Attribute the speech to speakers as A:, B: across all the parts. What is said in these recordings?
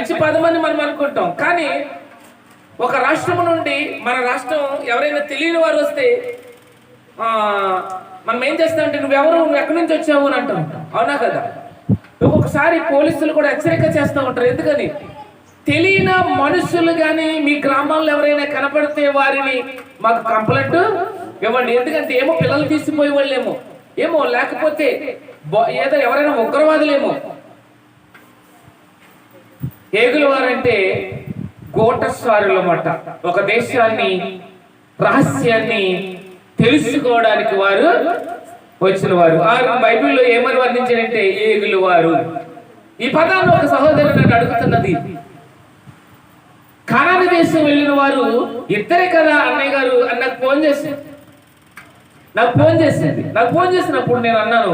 A: మంచి పదం అని మనం అనుకుంటాం. కానీ ఒక రాష్ట్రం నుండి మన రాష్ట్రం ఎవరైనా తెలియని వారు వస్తే మనం ఏం చేస్తామంటే నువ్వెవరు? నువ్వు ఎక్కడి నుంచి వచ్చావు? అని అంటాం. అవునా కదా? ఒక్కొక్కసారి పోలీసులు కూడా హెచ్చరిక చేస్తూ ఉంటారు. ఎందుకని? తెలియని మనుషులు కానీ మీ గ్రామాల్లో ఎవరైనా కనపడితే వారిని మాకు కంప్లైంట్ ఇవ్వండి. ఎందుకంటే ఏమో పిల్లలు తీసిపోయే వాళ్ళేమో ఏమో లేకపోతే బ- ఏదో ఎవరైనా ఉగ్రవాదులేమో. ఏగుల వారంటే గోటస్వారుల ఒక దేశాన్ని రహస్యాన్ని తెలుసుకోవడానికి వారు వచ్చిన వారు ఆ బైబిల్లో ఏమని వర్ణించారంటే ఏగులు వారు? ఈ పదాన్ని ఒక సహోదరుడు నన్ను అడుగుతున్నది. కనాన దేశం వెళ్ళిన వారు ఇద్దరే కదా అన్నయ్య గారు అని నాకు ఫోన్ చేసి నాకు ఫోన్ చేసింది నాకు ఫోన్ చేసినప్పుడు నేను అన్నాను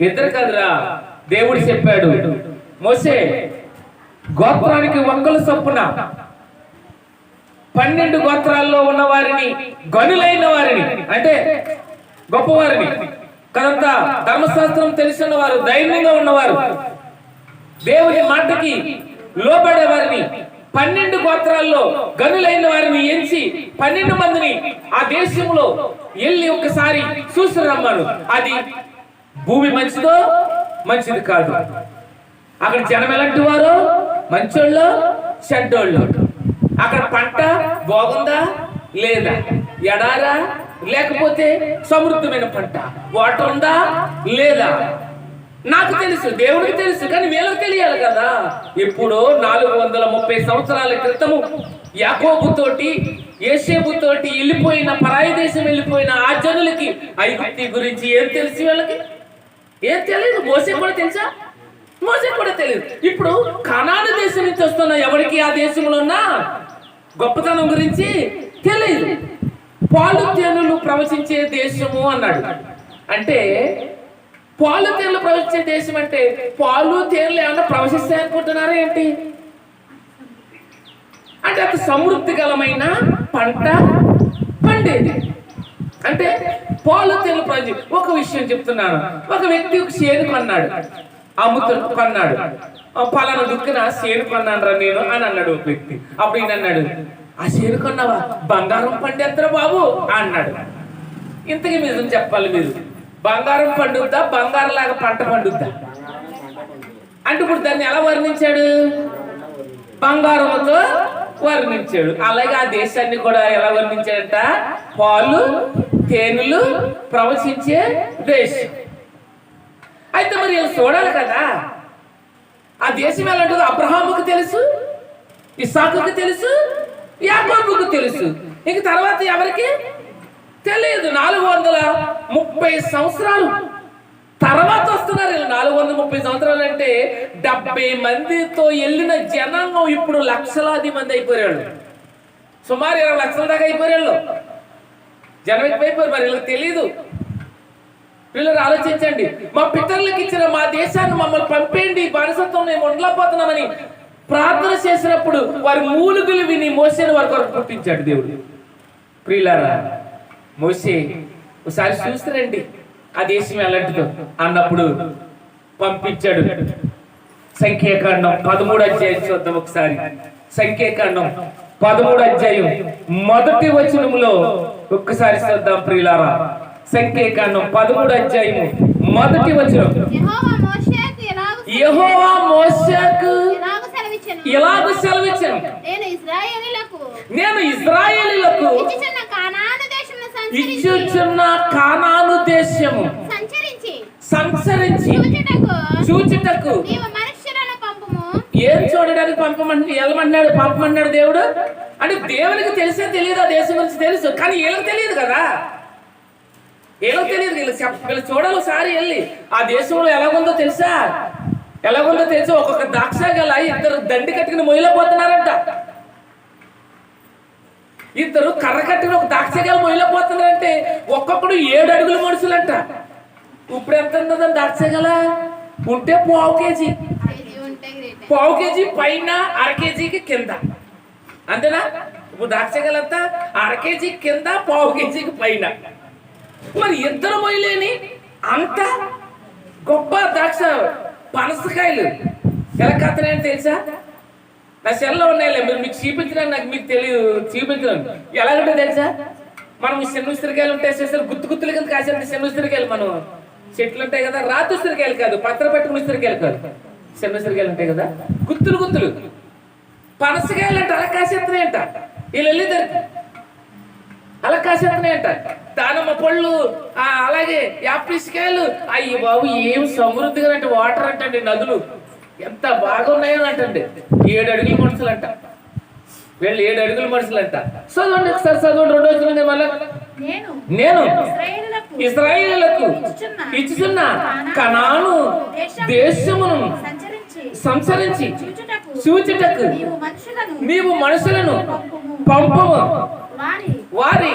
A: ఇద్దరు కదరా దేవుడు చెప్పాడు. మోసే గోత్రానికి ఒక్కలు చొప్పున పన్నెండు గోత్రాల్లో ఉన్న వారిని గనులైన వారిని అంటే గొప్పవారిని కదంతా ధర్మశాస్త్రం తెలిసిన వారు ధైర్యంగా ఉన్నవారు దేవుని మాటకి లోబడే వారిని పన్నెండు గోత్రాల్లో గనులైన వారిని ఎంచి పన్నెండు మందిని ఆ దేశంలో వెళ్ళి ఒకసారి చూసి రమ్మను. అది భూమి మంచిదో మంచిది కాదు. అక్కడ జనం ఎలాంటి వారు? మంచోళ్ళు చెడ్డోళ్ళు. అక్కడ పంట బాగుందా లేదా? ఎడారా? లేకపోతే సమృద్ధమైన పంట? వాటర్ ఉందా లేదా? నాకు తెలుసు దేవుడికి తెలుసు కానీ వీళ్ళకి తెలియాలి కదా. ఇప్పుడు నాలుగు వందల ముప్పై సంవత్సరాల క్రితము యాకోబుతోటి తోటి వెళ్ళిపోయిన పరాయి దేశం వెళ్ళిపోయిన ఆ జనులకి ఐగుప్తి గురించి ఏం తెలుసు వీళ్ళకి? ఏం తెలియదు? మోసే కూడా తెలుసా? మోసే కూడా తెలియదు. ఇప్పుడు కనాను దేశం నుంచి వస్తున్న ఎవరికి ఆ దేశంలో ఉన్న గొప్పతనం గురించి తెలియదు. పాలు తేనెలు ప్రవచించే దేశము అన్నాడు. అంటే పాలు తేనెలు ప్రవచించే దేశం అంటే పాలు తేనెలు ఏమన్నా ప్రవశిస్తాయి అనుకుంటున్నారా ఏంటి? అంటే అది సమృద్ధికరమైన పంట పండేది. అంటే పాలు తేనెలు ప్రవచించి ఒక విషయం చెప్తున్నాను. ఒక వ్యక్తి ఒక చేను కొన్నాడు. అమ్ముతు కొన్నాడు పలానా దుక్కున సేను కొన్నాను రా నేను అని అన్నాడు ఒక వ్యక్తి. అప్పుడు ఈయన అన్నాడు ఆ సేను కొన్నావా? బంగారం పండేద్దరా బాబు అన్నాడు. ఇంతకీ మీరు చెప్పాలి మీరు. బంగారం పండుద్దా? బంగారం లాగా పంట పండుద్దా? అంటే ఇప్పుడు దాన్ని ఎలా వర్ణించాడు? బంగారంతో వర్ణించాడు. అలాగే ఆ దేశాన్ని కూడా ఎలా వర్ణించాడట? పాలు తేనెలు ప్రవశించే దేశం. అయితే మరి వీళ్ళు చూడాలి కదా? ఆ దేశం ఎలాంటిదో అబ్రహాముకు తెలుసు ఇసాకుకు తెలుసు యాకోబుకు తెలుసు. ఇంక తర్వాత ఎవరికి? తెలియదు. నాలుగు వందల ముప్పై సంవత్సరాలు. తర్వాత వస్తున్నారు వీళ్ళు. నాలుగు వందల ముప్పై సంవత్సరాలు అంటే డెబ్బై మందితో వెళ్ళిన జనాంగం ఇప్పుడు లక్షలాది మంది అయిపోయాడు సుమారు ఇరవై లక్షల దాకా అయిపోయాడు జనం ఎక్కువైపోయారు. మరి వీళ్ళకి తెలియదు పిల్లలు ఆలోచించండి. మా పితరులకు ఇచ్చిన మా దేశాన్ని మమ్మల్ని పంపేయండి. బానిసత్వం మేము ఉండలేకపోతున్నామని ప్రార్థన చేసినప్పుడు వారి మూలుగులు విని మోసేని వారి కొరకు పుట్టించాడు దేవుడు. ప్రియులారా మోసే ఒకసారి చూస్తారండి ఆ దేశం ఎలాంటిదో. అన్నప్పుడు పంపించాడు. సంఖ్యాకాండం పదమూడు అధ్యాయం చూద్దాం ఒకసారి. సంఖ్యాకాండం పదమూడు అధ్యాయం మొదటి వచనంలో ఒక్కసారి చూద్దాం ప్రియులారా. సంఖ్యాకాండం పదమూడు అధ్యాయము. మొదటి వచనం.
B: యెహోవా మోషేకు ఇలాగు సెలవిచ్చెను. నేను
A: ఇజ్రాయేలీలకు
B: ఇచ్చుచున్న కానాను
A: దేశము
B: సంచరించి చూచుటకు
A: ఏం చూడడానికి పంపమంటే వెళ్ళమన్నాడు పంపమన్నాడు దేవుడు? అంటే దేవునికి తెలిసే తెలియదు ఆ దేశం గురించి తెలుసు కానీ వీళ్ళకి తెలియదు కదా? వీళ్ళకి తెలియదు వీళ్ళు వీళ్ళు చూడాలి ఒకసారి వెళ్ళి. ఆ దేశంలో ఎలాగుందో తెలుసా? ఎలాగుందో తెలుసా? ఒక్కొక్క ద్రాక్ష గల ఇద్దరు దండి కట్టుకుని మొయ్యలో పోతున్నారంట. ఇద్దరు కర్ర కట్టుకుని ఒక ద్రాక్ష గల మొయ్యలో పోతున్నారంటే ఒక్కొక్కడు ఏడు అడుగుల మనుషులంట. ఇప్పుడు ఎంత ఉన్నదండి ద్రాక్ష గల ఉంటే పావు కేజీ. పావు కేజీ పైన అర కేజీకి కింద. అంతేనా? ఇప్పుడు ద్రాక్షగలంతా అర కేజీ కింద పావు కేజీకి పైన. మరి ఇద్దరు మొయ్యలేని అంత గొప్ప ద్రాక్ష పనసకాయలు ఎలా కత్తనాయని తెలుసా? నా సెల్లో ఉన్నాయిలే మీరు మీకు చూపించడానికి నాకు మీకు తెలియదు చూపించడం ఎలాగంటే తెలుసా? మనం ఈ ఉసిరికాయలు ఉంటాయి చేస్తారు గుత్తు గుత్తులు కింద కాసేది చిన్న ఉసిరికాయలు మనం. చెట్లు ఉంటాయి కదా రాతి ఉసిరికాయలు కాదు పత్ర పెట్టుకుని ఉసిరికాయలు కాదు. చిన్న ఉసిరికాయలు ఉంటాయి కదా గుత్తులు గుత్తులు. పనసకాయలు అంటే అలా కాసేస్తున్నాయంట. వీళ్ళు వెళ్ళేదారు అలా కాసేస్తున్నాయంట. దానమ్మ పళ్ళు ఆ, అలాగే యాపిల్స్కాయలు అయ్యి బాబు ఏం సమృద్ధిగా అంటే వాటర్ అంటండి నదులు. ఎంత బాగున్నాయో అంటండి. ఏడు అడుగుల మనుషులు అంట వీళ్ళు ఏడు అడుగుల మనుషులు అంట చదవండి ఒకసారి చదవండి. రెండో వచ్చిన మళ్ళీ.
C: నేను.
A: నేను.
C: ఇశ్రాయేలులకు
A: ఇస్రాయేలులకు ఇచ్చుచున్న. కనాను. దేశమును సంసరించి
C: చూచుటకు నీవు మనుషులను
A: పంపము.
C: వారి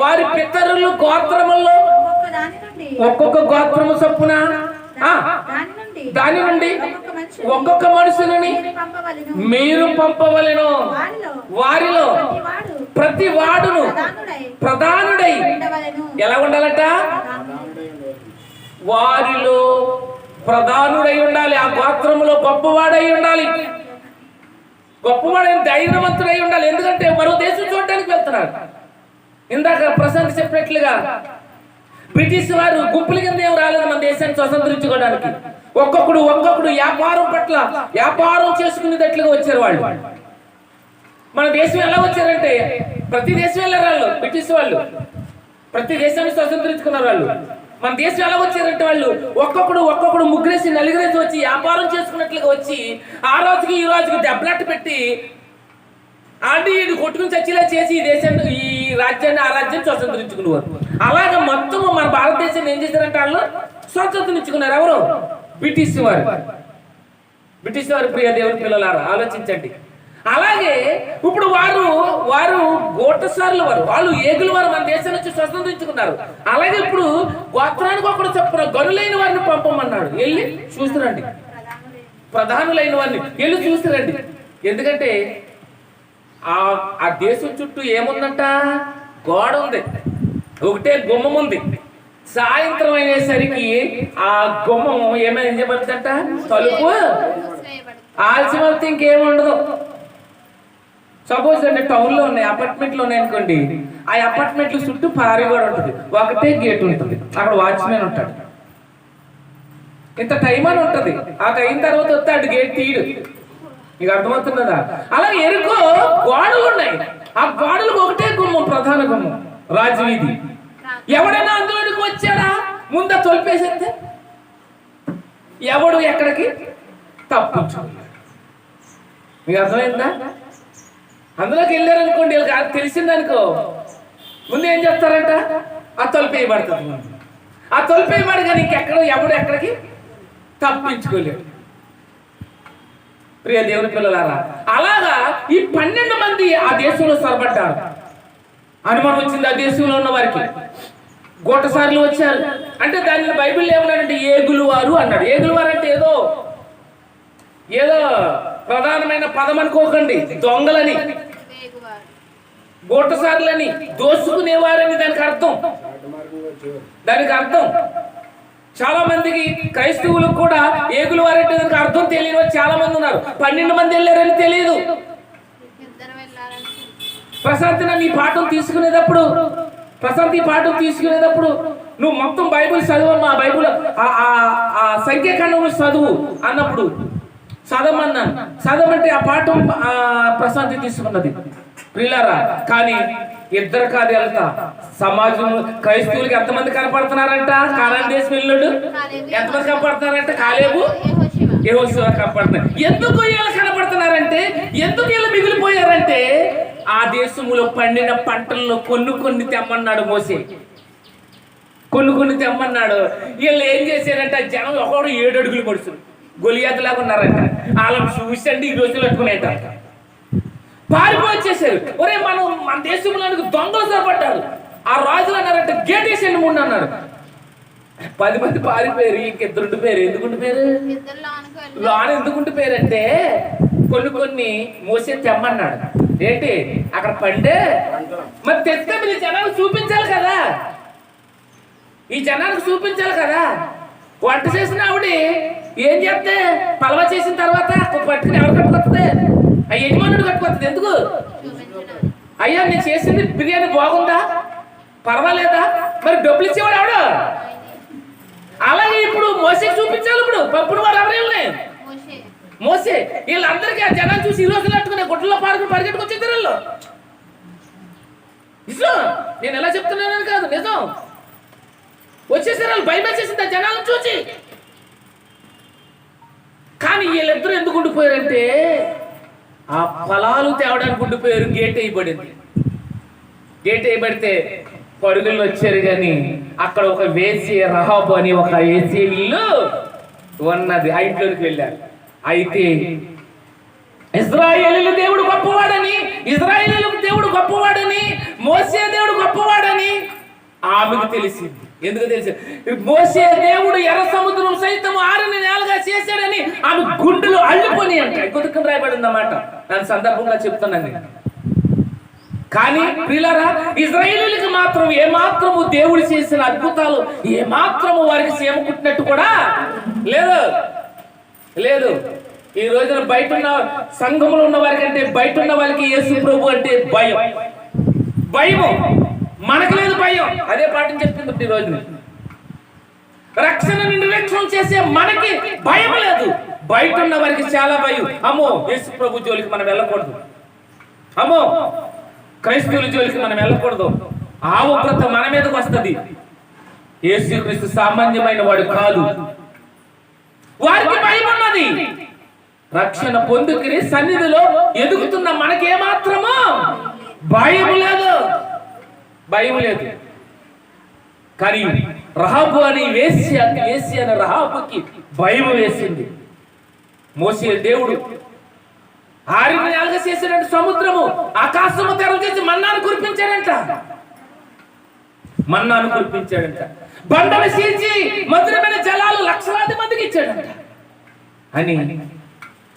A: వారి
C: పితరుల గోత్రములలో
A: గోత్రముల్లో
C: ఒక్కొక్క
A: గోత్రము చొప్పున
C: దాని నుండి ఒక్కొక్క మనిషి
A: ఒక్కొక్క మనుషులని
C: మీరు పంపవలెను. వారిలో ప్రతి వాడు
A: ప్రతి వాడును
C: ప్రధానుడై
A: ఎలా ఉండాలట. వారిలో ప్రధానుడై ఉండాలి. ఆ గోత్రములో గొప్పవాడై ఉండాలి. గొప్పవాడైన ధైర్యవంతుడై ఉండాలి. ఎందుకంటే మరో దేశం చూడడానికి వెళ్తున్నాడు ఇందాక ప్రశాంత్ చెప్పినట్లుగా బ్రిటిష్ వారు గుంపుల కింద ఏం రాలేదు మన దేశాన్ని స్వతంత్రించుకోవడానికి. ఒక్కొక్కడు ఒక్కొక్కడు వ్యాపారం పట్ల వ్యాపారం చేసుకునేటట్లుగా వచ్చారు వాళ్ళు? మన దేశం ఎలా వచ్చారంటే ప్రతి దేశం వెళ్ళారు వాళ్ళు బ్రిటిష్ వాళ్ళు. ప్రతి దేశాన్ని స్వతంత్రించుకున్నారు వాళ్ళు. మన దేశం ఎలా వచ్చారంటే వాళ్ళు ఒక్కొక్కడు ఒక్కొక్కడు ముగ్గురేసి నలుగురేసి వచ్చి వ్యాపారం చేసుకున్నట్లుగా వచ్చి ఆ రోజుకి ఈ రోజుకి దెబ్బలాట పెట్టి ఆడి ఈడు కొట్టుకుని చచ్చిలా చేసి ఈ దేశాన్ని ఈ రాజ్యాన్ని ఆ రాజ్యాన్ని స్వతంత్రించుకునేవారు. అలాగే మొత్తం మన భారతదేశాన్ని ఏం చేశారంటే వాళ్ళు స్వతంత్రించుకున్నారు. ఎవరు? బ్రిటిష్ వారు. బ్రిటిష్ వారి ప్రియ దేవుని పిల్లలారా ఆలోచించండి. అలాగే ఇప్పుడు వారు వారు గోటసార్లు వారు వాళ్ళు ఏగులు వారు మన దేశం నుంచి స్వతంత్రించుకున్నారు. అలాగే ఇప్పుడు గోత్రానికి ఒకడు చెప్పిన గనులైన వారిని పంపమన్నాడు. వెళ్ళి చూస్తురండి ప్రధానులైన వారిని వెళ్ళి చూస్తురండి ఎందుకంటే ఆ ఆ దేశం చుట్టూ ఏముందంట? గోడ ఉంది. ఒకటే గుమ్మం ఉంది. సాయంత్రం అయ్యేసరికి ఆ గుమ్మం ఏమైనా చేయబడుతుందంట తలుపు?
B: మూసివేయబడుతుంది.
A: ఆలస్యం ఇంకేముండదు. సపోజ్ అంటే టౌన్లో ఉన్నాయి అపార్ట్మెంట్లో ఉన్నాయి అనుకోండి ఆ అపార్ట్మెంట్ చుట్టూ పారి కూడా ఉంటుంది ఒకటే గేట్ ఉంటుంది అక్కడ వాచ్మెన్ ఉంటాడు. ఇంత టైం అని ఉంటుంది ఆ టైం తర్వాత వస్తే అటు గేట్ తీయడు. నీకు అర్థమవుతున్నదా అలా ఎరుకో గోడలు ఉన్నాయి ఆ గోడలకు ఒకటే గుమ్మం ప్రధాన గుమ్మం రాజవీధి. ఎవడైనా అందులోకి వచ్చాడా? ముంద తొలిపేసేస్తే? ఎవడు ఎక్కడికి? తప్పించు మీకు అర్థమైందా? అందులోకి వెళ్ళారనుకోండి వీళ్ళకి అది తెలిసిందనుకో ముందు ఏం చేస్తారంట? ఆ తొలిపేయబడుతుంది వేయబడుతుంది ఆ తొలిపేయబడి కానీ ఇంకెక్కడ ఎవడు ఎక్కడికి తప్పించుకోలేడు. ప్రియ దేవుని పిల్లలారా అలాగా ఈ పన్నెండు మంది ఆ దేశంలో సొరబడ్డారు అనుమానం వచ్చింది ఆ దేశంలో ఉన్న వారికి. గోటసార్లు వచ్చారు. అంటే దానిని బైబిల్ ఏమన్నాడంటే ఏగులు వారు అన్నాడు. ఏగులు వారు అంటే ఏదో ఏదో ప్రధానమైన పదం అనుకోకండి దొంగలని. గోటసార్లని దోసుకునేవారని దానికి అర్థం. దానికి అర్థం. చాలా మందికి క్రైస్తవులకు కూడా ఏగులు వారంటే దానికి అర్థం తెలియని చాలా మంది ఉన్నారు. పన్నెండు మంది వెళ్ళారని తెలియదు.
B: ఇద్దరు వెళ్ళాలని
A: ప్రశాంత్ నీ పాఠం తీసుకునేటప్పుడు ప్రశాంత్ ఈ పాఠం తీసుకునేటప్పుడు నువ్వు మొత్తం బైబిల్ చదువు మా బైబిల్ ఆ- ఆ- ఆ సంఖ్యాఖండం చదువు అన్నప్పుడు చదవమన్నాను చదవమంటే ఆ పాఠం ప్రశాంతి తీసుకున్నది. ప్రియులారా కానీ ఇద్దరు కాదు వెళ్తా. సమాజం క్రైస్తవులకి ఎంతమంది కనపడుతున్నారంట? కానాన్ దేశం వెళ్ళాడు ఎంతమంది కనపడుతున్నారంట? కాలేబు.
B: యెహోషువ.
A: కనపడుతున్నారు ఎందుకు వీళ్ళు కనపడుతున్నారంటే? ఎందుకు వీళ్ళు మిగిలిపోయారంటే? ఆ దేశములో పండిన పంటల్లో కొన్ని కొన్ని తెమ్మన్నాడు మోసే. కొన్ని కొన్ని తెమ్మన్నాడు. వీళ్ళు ఏం చేశారంటే జనం ఒకడు ఏడు అడుగులు పడుతుంది గొలియాతలాగా ఉన్నారంట. వాళ్ళని చూసండి ఈ రోజులు పట్టుకునేట పారిపోయి ఒరే మనం మన దేశంలో దొంగలు సరిపడ్డారు? ఆ రాజులు అన్నారంటే గేట్ వేసేయండి ముందు అన్నారు. పది మంది పారిపోయారు ఇంకిద్దరు పేరు ఎందుకు
B: పేరు
A: లోన ఎందుకుంటు పేరు అంటే కొన్ని కొన్ని మోసే తెమ్మన్నాడు. ఏంటి? అక్కడ పండే మరి తెస్తే మీరు ఈ జనాలకు చూపించాలి కదా. ఈ జనాలకు చూపించాలి కదా. వంట చేసిన ఆవిడ ఏం చేస్తే? పలవ చేసిన తర్వాత పట్టుకుని ఎవరు కట్టుకొస్తుంది ఎందుకు? అయ్యా నేను చేసింది బిర్యానీ బాగుందా? పర్వాలేదా? మరి డబ్బులు ఇచ్చేవాడు ఎవడు? అలాగే ఇప్పుడు మోసే చూపించాలి ఇప్పుడు. పప్పుడు వాడు ఎవరేళ్ళే మోసే. వీళ్ళందరికీ ఆ జనాలు చూసి ఈ రోజులు అట్టుకునే గుడ్డలో పాడుకుని పరిగెట్టుకు వచ్చేద్దరు వీళ్ళు. నిజం? నేను ఎలా చెప్తున్నానని కాదు నిజం. వచ్చేసారు వాళ్ళు భయం వేసేసింది ఆ జనాలను చూసి. కానీ వీళ్ళిద్దరూ ఎందుకు ఉండిపోయారంటే ఆ ఫలాలు తేవడానికి ఉండిపోయారు గేట్ వేయబడింది. గేట్ వేయబడితే పరుగులు వచ్చారు కానీ అక్కడ ఒక వేసి రహాబు అని ఒక ఏసీ ఇల్లు ఉన్నది. ఆ ఇంట్లోకి వెళ్ళారు. అయితే ఇజ్రాయేలీలు దేవుడు గొప్పవాడని ఇజ్రాయేలీలకు దేవుడు గొప్పవాడని మోసే దేవుడు గొప్పవాడని ఆమెకు తెలిసింది. ఎందుకు తెలుసు. మోసే దేవుడు ఎర్ర సముద్రం సైతం ఆరని నేలగా చేశాడని ఆమె గుండెలు అల్లుకొని అంట. ఇంకొక రాయబడింది అన్నమాట. దాని సందర్భంగా చెప్తున్నాను కానీ ప్రిలరా ఇజ్రాయేలీలకు మాత్రం ఏమాత్రము దేవుడు చేసిన అద్భుతాలు ఏమాత్రము వారికి సీమ కుట్టినట్టు కూడా లేదు. లేదు. ఈ రోజున బయట ఉన్న సంఘంలో ఉన్న వారికంటే బయట ఉన్న వారికి యేసు ప్రభు అంటే భయం. భయము. మనకు లేదు భయం. అదే పాఠం ఇప్పుడు ఈ రోజున రక్షణ నిర్లక్ష్యం చేసే మనకి భయం లేదు. బయట ఉన్న వారికి చాలా భయం. అమ్మో యేసు ప్రభు జోలికి మనం వెళ్ళకూడదు. అమ్మో క్రైస్తవుల జోలికి మనం వెళ్ళకూడదు. ఆ ఉగ్రత మన మీదకి వస్తుంది. యేసుక్రీస్తు సామాన్యమైన వాడు కాదు. వారికి భయం ఉన్నది. రక్షణ పొందుకుని సన్నిధిలో ఎదుగుతున్న మనకేమాత్రమో భయం లేదు. భయం లేదు. కానీ రహాబు అని వేసి అని వేసి అనే రహాబుకి భయం వేసింది. మోసే దేవుడు ఆరిన యాగ చేసినట్టు సముద్రము ఆకాశము తెరచేసి మన్నాను కురిపించాడంట. మన్నాను కురిపించాడంట. బండలు చీల్చి మధురమైన జలాలు లక్షలాది మందికి ఇచ్చాడంట. అని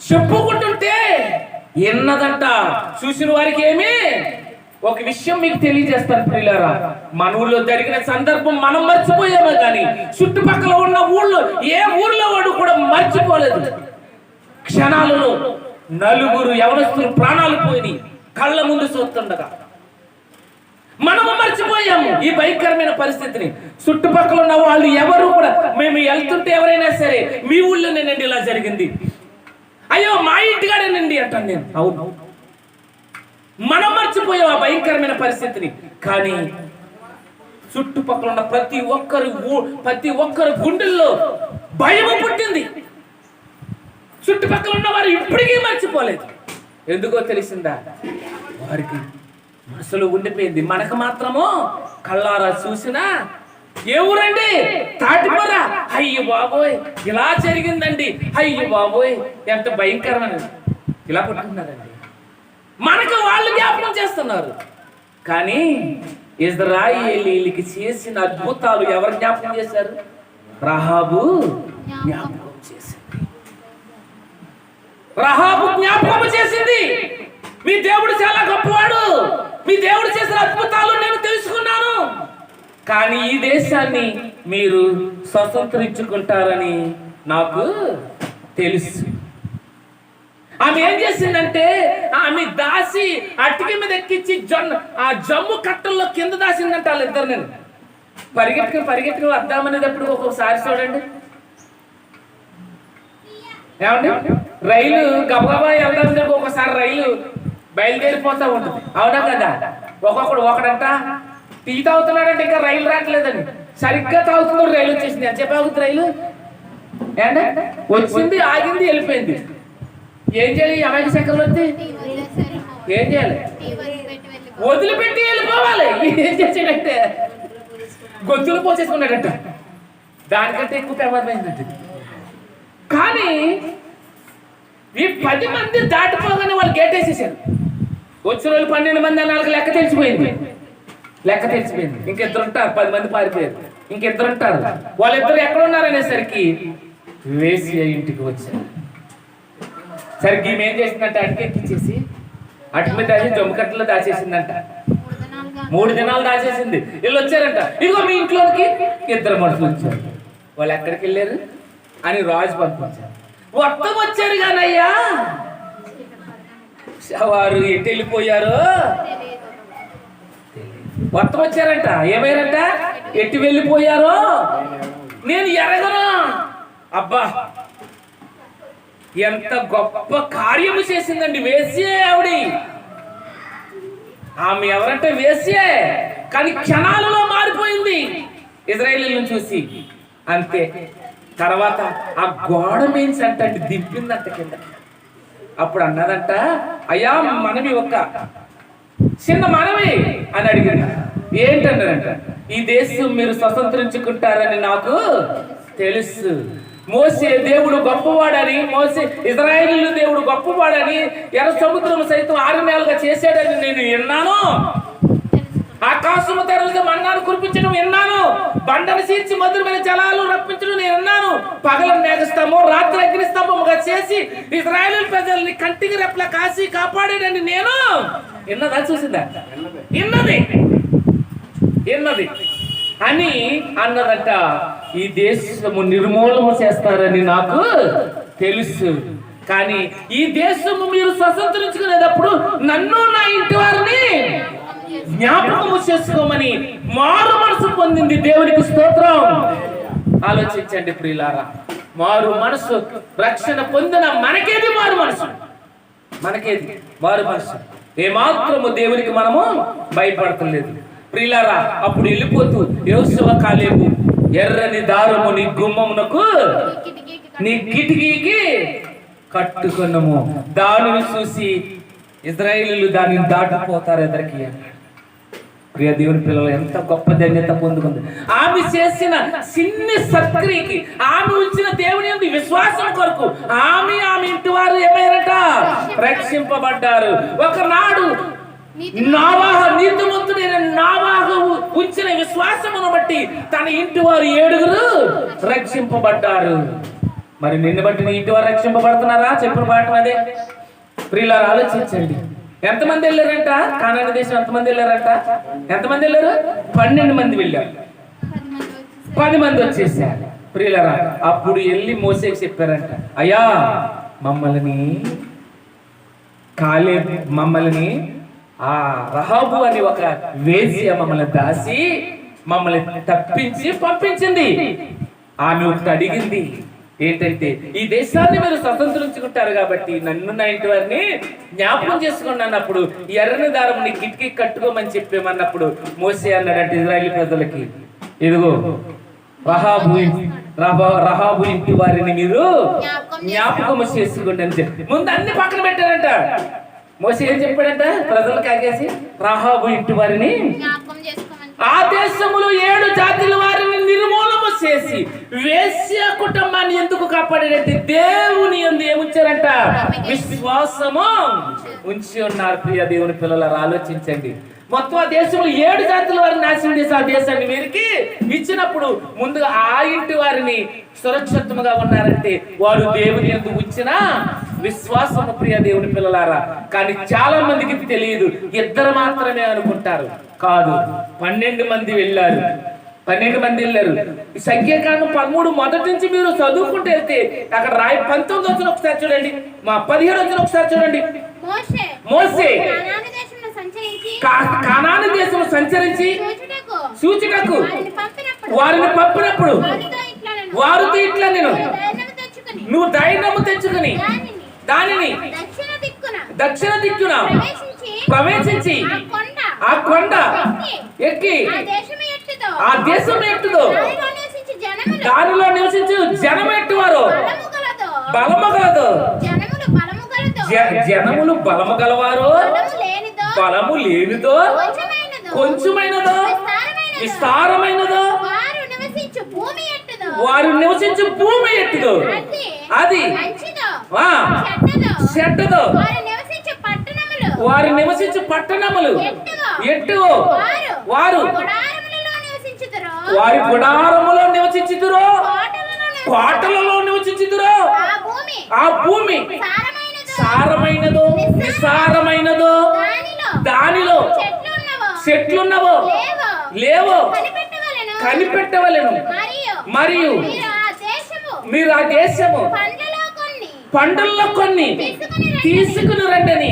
A: చెప్పుకుంటుంటే ఎన్నదంట? చూసిన వారికి ఏమీ ఒక విషయం మీకు తెలియజేస్తాను ప్రియులారా. మన ఊళ్ళో జరిగిన సందర్భం మనం మర్చిపోయామే కానీ చుట్టుపక్కల ఉన్న ఊళ్ళో ఏ ఊర్లో వాడు కూడా మర్చిపోలేదు. క్షణాలలో నలుగురు యవనస్తులు ప్రాణాలు పోయి కళ్ళ ముందు చూస్తుండగా. మనము మర్చిపోయాము ఈ భయంకరమైన పరిస్థితిని. చుట్టుపక్కల ఉన్న వాళ్ళు ఎవరు కూడా మేము వెళ్తుంటే ఎవరైనా సరే మీ ఊళ్ళోనేనండి ఇలా జరిగింది. అయ్యో మా ఇంటికాడేనండి అంటాను నేను. అవును. మనం మర్చిపోయాం ఆ భయంకరమైన పరిస్థితిని. కానీ చుట్టుపక్కల ఉన్న ప్రతి ఒక్కరు ప్రతి ఒక్కరు గుండెల్లో భయం పుట్టింది. చుట్టుపక్కల ఉన్న వారు ఇప్పటికీ మర్చిపోలేదు. ఎందుకో తెలిసిందా? వారికి మనసులో ఉండిపోయింది. మనకు మాత్రము కళ్ళారా చూసినా ఏ ఊరండి? తాటిపోరా? అయ్యో బాబోయ్! ఇలా జరిగిందండి. అయ్యి బాబోయ్! ఎంత భయంకరమైన ఇలా పుట్టుకున్నారండి. మనకు వాళ్ళు జ్ఞాపకం చేస్తున్నారు. కానీ ఇజ్రాయిలీలకి చేసిన అద్భుతాలు ఎవరు జ్ఞాపకం చేశారు? రహాబు జ్ఞాపకం చేసింది. రహాబు జ్ఞాపకం చేసింది. మీ దేవుడు చాలా గొప్పవాడు. మీ దేవుడు చేసిన అద్భుతాలు నేను తెలుసుకున్నాను. కానీ ఈ దేశాన్ని మీరు స్వతంత్రించుకుంటారని నాకు తెలుసు. ఆమె ఏం చేసిందంటే ఆమె దాసి అటికి మీద ఎక్కించి జొన్న ఆ జమ్ము కట్టల్లో కింద దాసిందంట వాళ్ళిద్దరు నేను. పరిగెట్టుకుని పరిగెట్టుకుని వద్దామనేటప్పుడు ఒక్కొక్కసారి చూడండి. ఏమండి? రైలు గబగబా వెళ్దాం ఒక్కొక్కసారి రైలు బయలుదేరిపోతా ఉంటుంది. అవునా కదా? ఒక్కొక్కడు ఒకడంట టీ తాగుతున్నాడంటే ఇంకా రైలు రావట్లేదని. సరిగ్గా తాగుతున్నాడు రైలు వచ్చేసింది. ఎంత చెప్పి రైలు? ఏంటంటే వచ్చింది ఆగింది వెళ్ళిపోయింది. ఏం చేయాలి? ఈ అమాయక వస్తే? ఏం చేయాలి?
B: వదిలిపెట్టి
A: వెళ్ళిపోవాలి. ఏం చేసాడంటే గొంతులు పోసేసుకున్నాడంట. దానికంటే ఎక్కువ ప్రమాదమైందంటే కానీ ఈ పది మంది దాటిపోగానే వాళ్ళు గేట్ వేసేసారు. వచ్చిన వాళ్ళు పన్నెండు మంది అన్నాళ్ళకి లెక్క తెలిసిపోయింది. లెక్క తెలిసిపోయింది. ఇంకిద్దరు ఉంటారు పది మంది పారిపోయారు. ఇంకిద్దరు ఉంటారు. వాళ్ళిద్దరు ఎక్కడ ఉన్నారనేసరికి వేసి ఇంటికి వచ్చారు. సరికి ఈమె ఏం చేసిందంటే అటుకెక్కిచ్చేసి అటు మీద దాచి జమ్మకట్టలో దాచేసిందంట.
B: మూడు
A: దినాలు దాచేసింది. వీళ్ళు వచ్చారంట. ఇదిగో మీ ఇంట్లోకి ఇద్దరు మనుషులు వచ్చారు. వాళ్ళు ఎక్కడికి వెళ్ళారు? అని రాజు పంపించారు. మొత్తం వచ్చారు కానయ్యా వారు ఎటు వెళ్ళిపోయారు? మొత్తం వచ్చారంట. ఏమైరంట ఎటు వెళ్ళిపోయారో? నేను ఎరగను. అబ్బా ఎంత గొప్ప కార్యము చేసిందండి వేసే ఆవిడి. ఆమె ఎవరంటే వేసే కానీ క్షణాలలో మారిపోయింది. ఇజ్రాయేలీలను చూసి అంతే. తర్వాత ఆ గోడ మీన్స్ అంటే దింపిందంట కింద. అప్పుడు అన్నదంట అయ్యా మనవి ఒక్క చిన్న మనవి అని అడిగింది. ఏంటన్నారంట ఈ దేశం మీరు స్వతంత్రించుకుంటారని నాకు తెలుసు. మోసే దేవుడు గొప్పవాడని మోసే ఇజ్రాయేలు దేవుడు గొప్పవాడని ఎర్ర సముద్రం సైతం ఆరు చేశాడని నేను విన్నాను. ఆకాశము తెరవగా మన్నాను కురిపించడం విన్నాను. బండను సీల్చి మధురమైన జలాలు రప్పించడం నేను విన్నాను. పగల మేఘస్తంభం రాత్రి అగ్నిస్తంభముగా చేసి ఇజ్రాయేల్ ప్రజల్ని కంటికి రెప్పల కాసి కాపాడాడని నేను. విన్నదా? చూసిందా? విన్నది. విన్నది. అని అన్నదట. ఈ దేశము నిర్మూలన చేస్తారని నాకు తెలుసు. కానీ ఈ దేశము మీరు స్వతంత్రించుకునేటప్పుడు నన్ను నా ఇంటి వారిని జ్ఞాపకము చేసుకోమని మారు మనసు పొందింది దేవునికి స్తోత్రం. ఆలోచించండి ప్రియులారా. మారు మనసు రక్షణ పొందిన మనకేది మారు మనసు? మనకేది? మారు మనసు. ఏమాత్రము దేవునికి మనము భయపడతలేదు. ప్రియులారా అప్పుడు వెళ్ళిపోతూ యోసువ కాలేబు ఎర్రని దారము నీ గుమ్మమునకు నీ కిటికీకి కట్టుకున్నాము. దానిని చూసి ఇజ్రాయేలీలు దానిని దాటిపోతారు ఎదరికి ప్రియ దేవుని పిల్లలు ఎంత గొప్ప ధన్యత పొందుకుంది. ఆమె చేసిన చిన్ని సత్క్రియకి ఆమె ఉంచిన దేవుని యొక్క విశ్వాసం కొరకు ఆమె ఆమె ఇంటి వారు ఏమైనట రక్షింపబడ్డారు. ఒకనాడు నావాహ నీతిమంతుడైన నావాహు ఉంచిన విశ్వాసమును బట్టి తన ఇంటి వారు ఏడుగురు రక్షింపబడ్డారు. మరి నిన్ను బట్టి నీ ఇంటి వారు రక్షింపబడుతున్నారా? చెప్పిన పాఠం అదే. ప్రియులారు ఆలోచించండి. ఎంతమంది వెళ్ళారంట? కానాని దేశం ఎంతమంది వెళ్ళారంట? ఎంతమంది వెళ్ళారు? పన్నెండు మంది వెళ్ళారు.
B: పది మంది వచ్చేసారు.
A: పది మంది వచ్చేసారు ప్రియులరా అప్పుడు వెళ్ళి మోసేకి చెప్పారంట. అయ్యా మమ్మల్ని కాలే మమ్మల్ని ఆ రహాబు అని ఒక వేసి మమ్మల్ని దాసి మమ్మల్ని తప్పించి పంపించింది. ఆమె ఒకటి అడిగింది ఏంటంటే ఈ దేశాన్ని మీరు స్వతంత్రించుకుంటారు కాబట్టి నన్ను నా ఇంటి వారిని జ్ఞాపకం చేసుకోండి అన్నప్పుడు ఎర్రని దారం నీ కిటికీ కట్టుకోమని చెప్పేమన్నప్పుడు మోసే అన్నాడంటే ఇజ్రాయిల్ ప్రజలకి. ఇదిగో రహాబు రహా- రహాబు ఇంటి వారిని మీరు
B: జ్ఞాపకం
A: జ్ఞాపకం చేసుకోండి అని చెప్పి. ముందు అన్ని పక్కన పెట్టారంట. మోసే ఏం చెప్పాడంట? ప్రజలకు ఆగేసి రహాబు ఇంటి వారిని ఆ దేశములో ఏడు జాతుల వారిని నిర్మూలన చేసి వేశ్య కుటుంబాన్ని ఎందుకు కాపాడాడంటే దేవుని ఎందు ఏముంచారంట? విశ్వాసము ఉంచి ఉన్నారు ప్రియ దేవుని పిల్లలు ఆలోచించండి. మొత్తం ఆ దేశంలో ఏడు జాతుల వారిని నాశనం చేసి ఆ దేశాన్ని వీరికి ఇచ్చినప్పుడు ముందుగా ఆ ఇంటి వారిని సురక్షితముగా ఉన్నారంటే వారు దేవుని ఎందు ఉంచిన విశ్వాసము ప్రియ దేవుని పిల్లలారా. కానీ చాలా మందికి తెలియదు. ఇద్దరు మాత్రమే అనుకుంటారు. కాదు పన్నెండు మంది వెళ్ళారు. పన్నెండు మంది వెళ్ళారు. సంఖ్యాకాండం పదమూడు మొదటి నుంచి మీరు చదువుకుంటే వెళ్తే అక్కడ రాయి పంతొమ్మిది వచ్చిన ఒకసారి చూడండి. మా పదిహేడు వచ్చిన ఒకసారి చూడండి. మోసే
B: కానాను
A: దేశం సంచరించి సూచిటకు
B: వారిని పంపినప్పుడు వారితో ఇట్లా నేను
A: నువ్వు ధైర్యము తెచ్చుకుని
B: దానిని దక్షిణ దిక్కున ప్రవేశించి ఆ కొండ ఎక్కి ఆ
A: దేశం ఎట్టుదో
B: దానిలో నివసించి
A: జనం ఎట్టువారు?
B: బలము గలదు? జనములు బలము
A: గలవారు?
B: బలము లేనిదో? కొంచెమైనదో? విస్తారమైనదో? వారు నివసించు భూమి ఎట్టుదో? అది చెడ్డదో? వారు నివసించే పట్టణములు?
A: ఎట్టు
B: వారు
A: వారు గుడారములో నివసించుదురో?
B: కోటలలో నివసించుదురు. ఆ భూమి సారమైనదో?
A: సారమైనదో? నిసారమైనదో
B: దానిలో
A: చెట్లున్నవో?
B: లేవో? కనిపెట్టవలెను? మరియు మీరు ఆ దేశము పండ్లలో కొన్ని తీసుకుని రండి.
A: రండని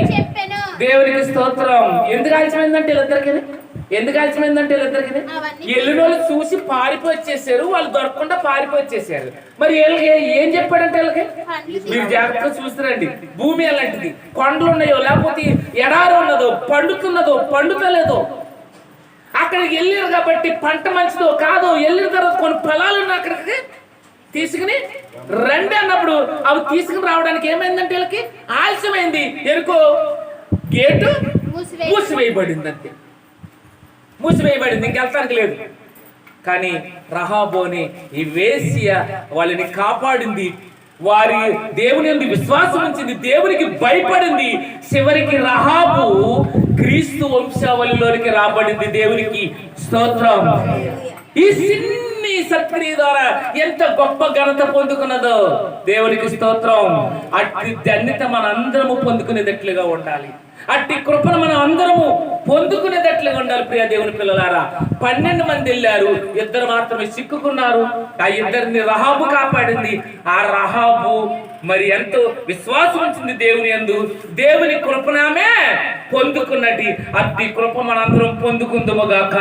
A: దేవునికి స్తోత్రం. ఎందుకు ఆలస్యమైందంటే వీళ్ళిద్దరికి? ఎందుకు ఆలస్యమైందంటే వీళ్ళిద్దరికి? వెళ్ళిన వాళ్ళు చూసి పారిపోయి వచ్చేసారు వాళ్ళు దొరకకుండా పారిపోయి వచ్చేసారు మరి వీళ్ళకి ఏం చెప్పాడంటే వీళ్ళకి? మీరు జాగ్రత్తగా చూస్తారండి భూమి అలాంటిది. కొండలు ఉన్నాయో లేకపోతే ఎడారి ఉన్నదో పండుతున్నదో పండుతలేదో. అక్కడికి వెళ్ళారు కాబట్టి పంట మంచిదో కాదో వెళ్ళిన తర్వాత కొన్ని ఫలాలు ఉన్నాయి అక్కడికి తీసుకుని రండి అన్నప్పుడు అవి తీసుకుని రావడానికి ఏమైందంటే వీళ్ళకి ఆలస్యమైంది. ఎరుకో గేటు
B: మూసివేయ
A: మూసివేయబడింది. అంతే మూసివేయబడింది ఇంకెళ్తానికి లేదు. కానీ రహాబోని ఈ వేశ్య వాళ్ళని కాపాడింది. వారి దేవుని యందు విశ్వాసం ఉంచింది దేవునికి భయపడింది. చివరికి రహాబు క్రీస్తు వంశావళిలోనికి రాబడింది దేవునికి స్తోత్రం. ఈ సిన్ని సత్క్రియ ద్వారా ఎంత గొప్ప ఘనత పొందుకున్నదో దేవునికి స్తోత్రం. అట్టి ధన్యత మన అందరము పొందుకునేటట్లుగా ఉండాలి. అట్టి కృపను మనం అందరము పొందుకునేటట్లుగా ఉండాలి ప్రియ దేవుని పిల్లలారా. పన్నెండు మంది వెళ్ళారు ఇద్దరు మాత్రమే సిక్కుకున్నారు ఆ ఇద్దరిని రహాబు కాపాడింది. ఆ రహాబు మరి ఎంతో విశ్వాసం ఉంచింది దేవుని యందు. దేవుని కృపనామే పొందుకున్నది. అట్టి కృప మనందరం పొందుకుందుముగాక